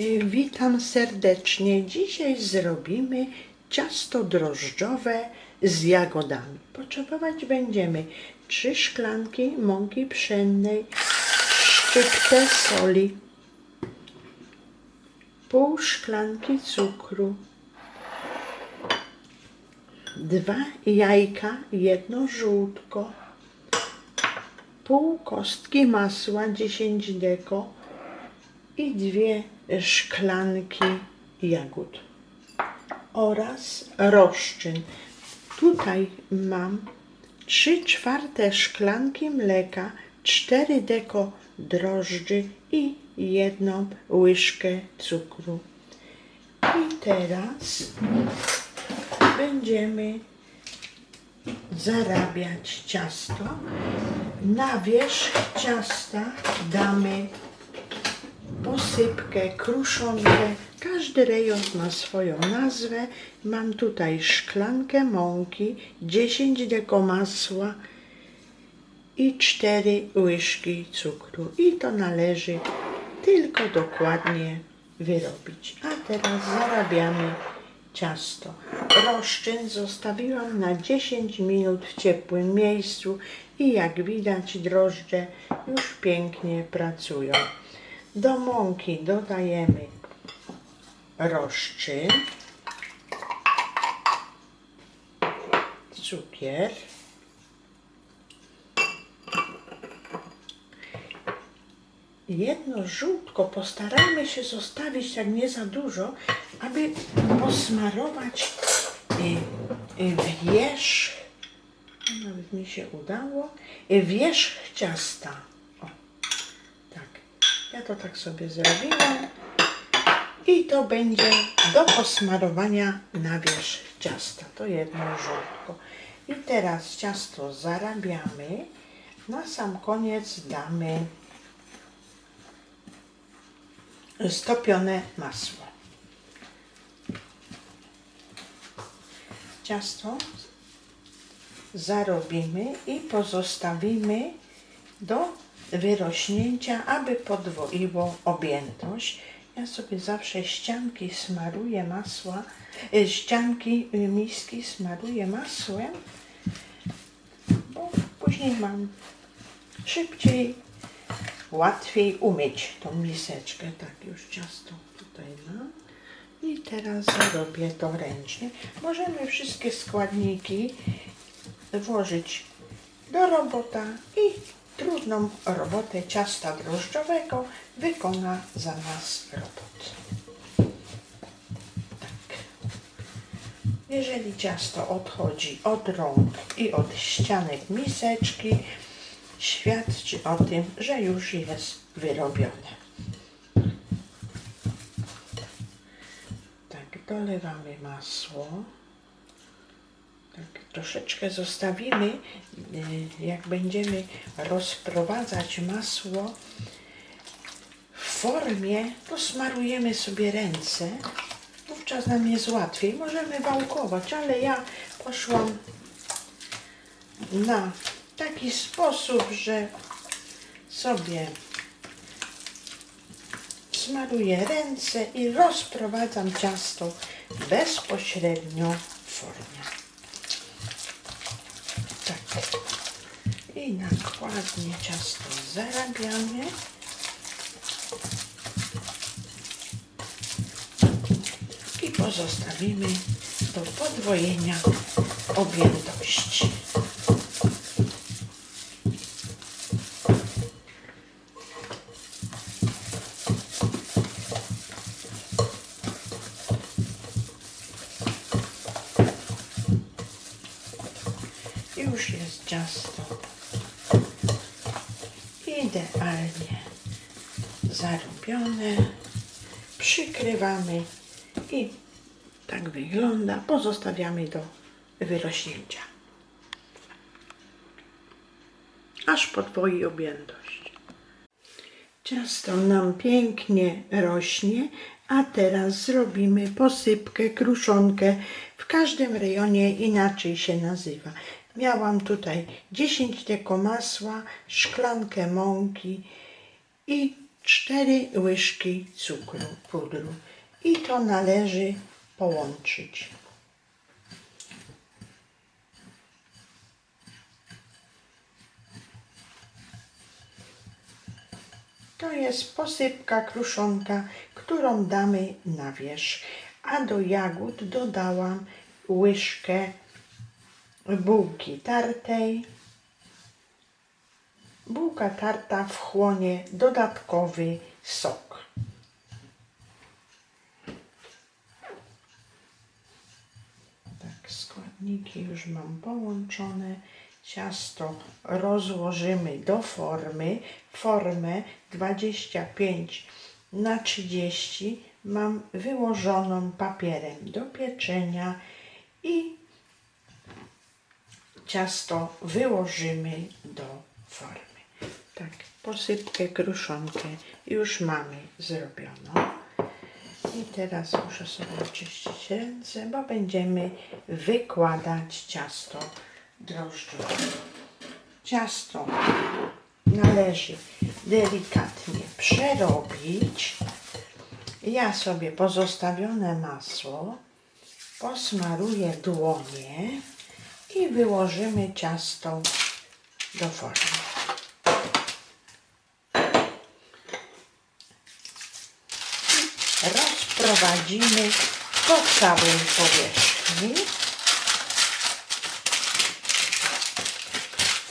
Y, Witam serdecznie. Dzisiaj zrobimy ciasto drożdżowe z jagodami. Potrzebować będziemy 3 szklanki mąki pszennej, szczyptę soli, pół szklanki cukru, dwa jajka, jedno żółtko, pół kostki masła 10 deko i dwie szklanki jagód oraz roszczyn. Tutaj mam 3 czwarte szklanki mleka, 4 deko drożdży i jedną łyżkę cukru. I teraz będziemy zarabiać ciasto. Na wierzch ciasta damy posypkę, kruszonkę. Każdy rejon ma swoją nazwę. Mam tutaj szklankę mąki, 10 deko masła i 4 łyżki cukru. I to należy tylko dokładnie wyrobić. A teraz zarabiamy ciasto. Roszczyn zostawiłam na 10 minut w ciepłym miejscu i jak widać drożdże już pięknie pracują. Do mąki dodajemy roszczyn, cukier, jedno żółtko. Postarajmy się zostawić tak nie za dużo, aby posmarować y, y, wierzch, nawet mi się udało, y, wierzch ciasta. Ja to tak sobie zrobiłam. I to będzie do posmarowania na wierzch ciasta. To jedno żółtko. I teraz ciasto zarabiamy. Na sam koniec damy stopione masło. Ciasto zarobimy i pozostawimy do wyrośnięcia, aby podwoiło objętość. Ja sobie zawsze ścianki smaruję masła, e, ścianki y, miski smaruję masłem, bo później mam szybciej, łatwiej umyć tą miseczkę. Tak już ciasto tutaj mam. I teraz zrobię to ręcznie. Możemy wszystkie składniki włożyć do robota i trudną robotę ciasta drożdżowego wykona za nas robot. Tak. Jeżeli ciasto odchodzi od rąk i od ścianek miseczki, świadczy o tym, że już jest wyrobione. Tak, dolewamy masło. Tak, troszeczkę zostawimy, y, jak będziemy rozprowadzać masło w formie, to smarujemy sobie ręce. Wówczas nam jest łatwiej. Możemy wałkować, ale ja poszłam na taki sposób, że sobie smaruję ręce i rozprowadzam ciasto bezpośrednio w formie. Tak. I nakładnie ciasto zarabiamy. I pozostawimy do podwojenia objętości. Już jest ciasto idealnie zarobione. Przykrywamy i tak wygląda. Pozostawiamy do wyrośnięcia. Aż podwoi objętość. Ciasto nam pięknie rośnie, a teraz zrobimy posypkę, kruszonkę. W każdym rejonie inaczej się nazywa. Miałam tutaj 10 deko masła, szklankę mąki i 4 łyżki cukru, pudru i to należy połączyć. To jest posypka kruszonka, którą damy na wierzch, a do jagód dodałam łyżkę bułki tartej. Bułka tarta wchłonie dodatkowy sok. Tak, składniki już mam połączone. Ciasto rozłożymy do formy. Formę 25 na 30 mam wyłożoną papierem do pieczenia i ciasto wyłożymy do formy. Tak, posypkę, kruszonkę już mamy zrobioną. I teraz muszę sobie oczyścić ręce, bo będziemy wykładać ciasto drożdżowe. Ciasto należy delikatnie przerobić. Ja sobie pozostawione masło posmaruję dłonie i wyłożymy ciasto do formy. Rozprowadzimy po całej powierzchni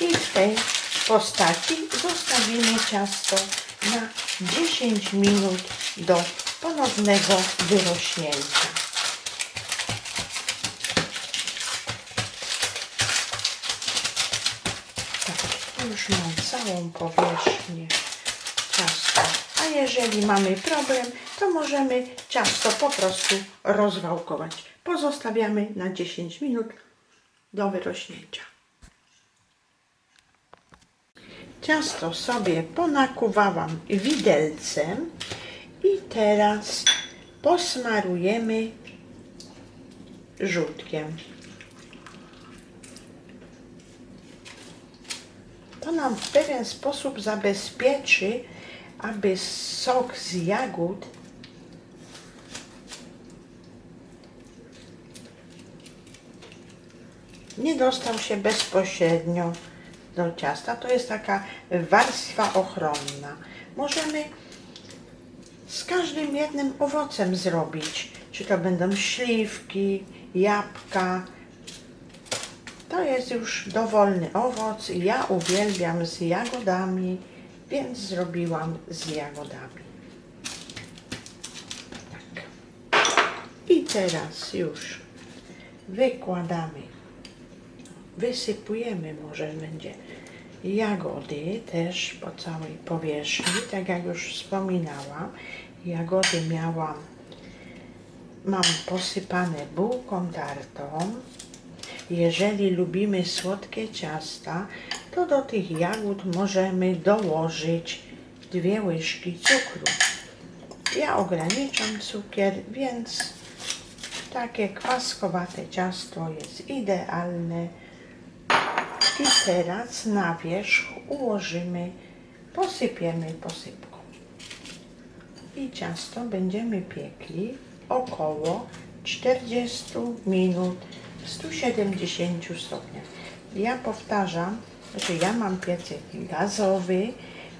i w tej postaci zostawimy ciasto na 10 minut do ponownego wyrośnięcia. Tak, już mam całą powierzchnię ciasta. A jeżeli mamy problem, to możemy ciasto po prostu rozwałkować. Pozostawiamy na 10 minut do wyrośnięcia. Ciasto sobie ponakuwałam widelcem i teraz posmarujemy żółtkiem. To nam w pewien sposób zabezpieczy, aby sok z jagód nie dostał się bezpośrednio do ciasta. To jest taka warstwa ochronna. Możemy z każdym jednym owocem zrobić. Czy to będą śliwki, jabłka. To jest już dowolny owoc. Ja uwielbiam z jagodami, więc zrobiłam z jagodami. Tak. I teraz już wykładamy wysypujemy może będzie jagody też po całej powierzchni, tak jak już wspominałam. Jagody miałam, mam posypane bułką tartą. Jeżeli lubimy słodkie ciasta, to do tych jagód możemy dołożyć dwie łyżki cukru. Ja ograniczam cukier, więc takie kwaskowate ciasto jest idealne. I teraz na wierzch ułożymy, posypiemy posypką. I ciasto będziemy piekli około 40 minut w 170 stopniach. Ja powtarzam, że ja mam piecyk gazowy,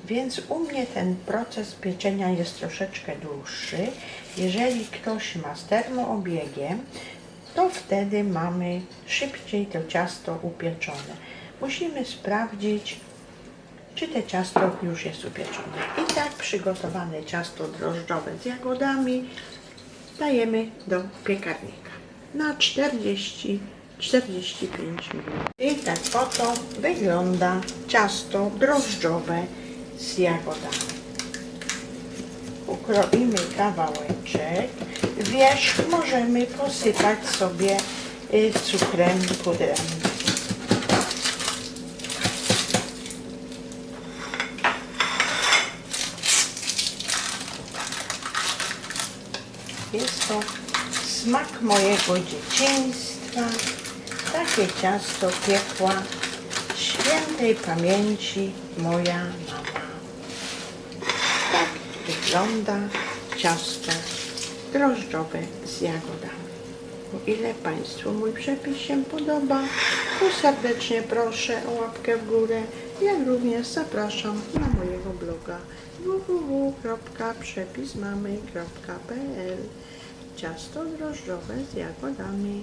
więc u mnie ten proces pieczenia jest troszeczkę dłuższy. Jeżeli ktoś ma z termoobiegiem, to wtedy mamy szybciej to ciasto upieczone. Musimy sprawdzić, czy to ciasto już jest upieczone. I tak przygotowane ciasto drożdżowe z jagodami dajemy do piekarnika na 40 45 minut. I tak oto wygląda ciasto drożdżowe z jagodami. Ukroimy kawałeczek. Wierzch możemy posypać sobie y, cukrem pudrem. Jest to smak mojego dzieciństwa. Takie ciasto piekła świętej pamięci moja mama. Tak wygląda ciasto drożdżowe z jagodami. O ile Państwu mój przepis się podoba, to serdecznie proszę o łapkę w górę, jak również zapraszam na mojego bloga www.przepismamy.pl Ciasto drożdżowe z jagodami.